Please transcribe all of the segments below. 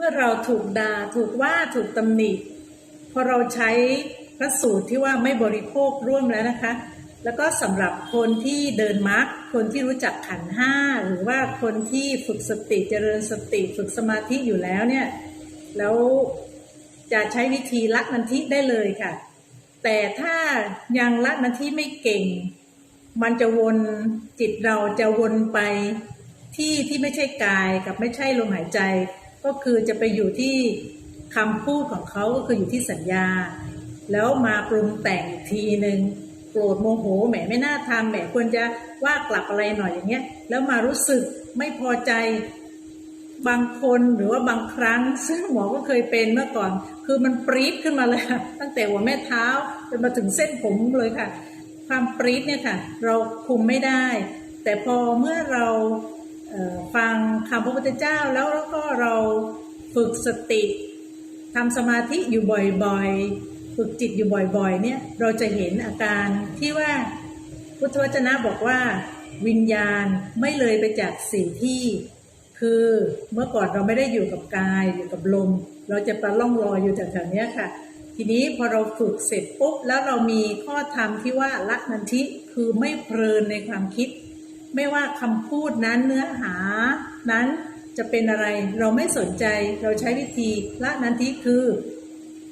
มื่อเราถูกด่าถูกว่าถูกตำหนิพอเราใช้พระสูตรที่ว่าไม่บริโภคร่วมแล้วนะคะ แล้วก็สำหรับคนที่เดินมรรคคนที่รู้จักขันห้าหรือว่าคนที่ฝึกสติเจริญสติฝึกสมาธิอยู่แล้วเนี่ยแล้วจะใช้วิธีละนันทิได้เลยค่ะ แต่ถ้ายังละนันทิไม่เก่ง มันจะวนจิตเราจะวนไปที่ที่ไม่ใช่กายกับไม่ใช่ลมหายใจ ก็คือจะไปอยู่ที่คำพูดของเขาก็คืออยู่ที่สัญญา แล้วมาปรุงแต่งอีกทีหนึ่งโกรธโมโหแหมไม่น่าทำแหมควรจะว่ากลับอะไรหน่อยอย่างเงี้ย แล้วมารู้สึกไม่พอใจบางคนหรือว่าบางครั้ง ซึ่งหมอก็เคยเป็นเมื่อก่อน คือมันปรี๊ดขึ้นมาเลยค่ะตั้งแต่หัวแม่เท้าจนมาถึงเส้นผมเลยค่ะ ความปรี๊ดเนี่ยค่ะ เราคุมไม่ได้ แต่พอเมื่อเรา ฟังคำพระพุทธเจ้าแล้วแล้วก็เราฝึกสติทำสมาธิอยู่บ่อยๆ ฝึกจิตอยู่บ่อยๆเนี่ยเราจะเห็นอาการที่ว่าพุทธวจนะบอกว่า วิญญาณไม่เลยไปจากสิ่งที่ คือเมื่อก่อนเราไม่ได้อยู่กับกายอยู่กับลม เราจะปลาล่องลอยอยู่แถวๆเนี้ยค่ะ ทีนี้พอเราฝึกเสร็จปุ๊บแล้วเรามีข้อธรรมที่ว่าละนันทิคือไม่เพลินในความคิด ไม่ว่าคำพูดนั้นเนื้อหานั้นจะเป็นอะไรเราไม่สนใจเราใช้วิธีละนันทิคือ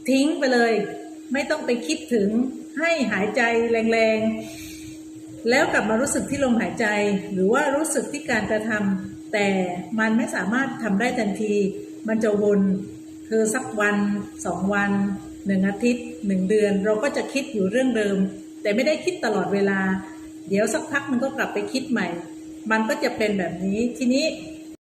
ทิ้งไปเลย ไม่ต้องไปคิดถึงให้หายใจแรงๆ แล้วกลับมารู้สึกที่ลมหายใจ หรือว่ารู้สึกที่การกระทำแต่มันไม่สามารถทำได้ทันที มันจะวนคือสักวันสองวันหนึ่งอาทิตย์หนึ่งเดือน เราก็จะคิดอยู่เรื่องเดิม แต่ไม่ได้คิดตลอดเวลา เดี๋ยวสักพักมันก็กลับไปคิดใหม่ มันก็จะเป็นแบบนี้ ทีนี้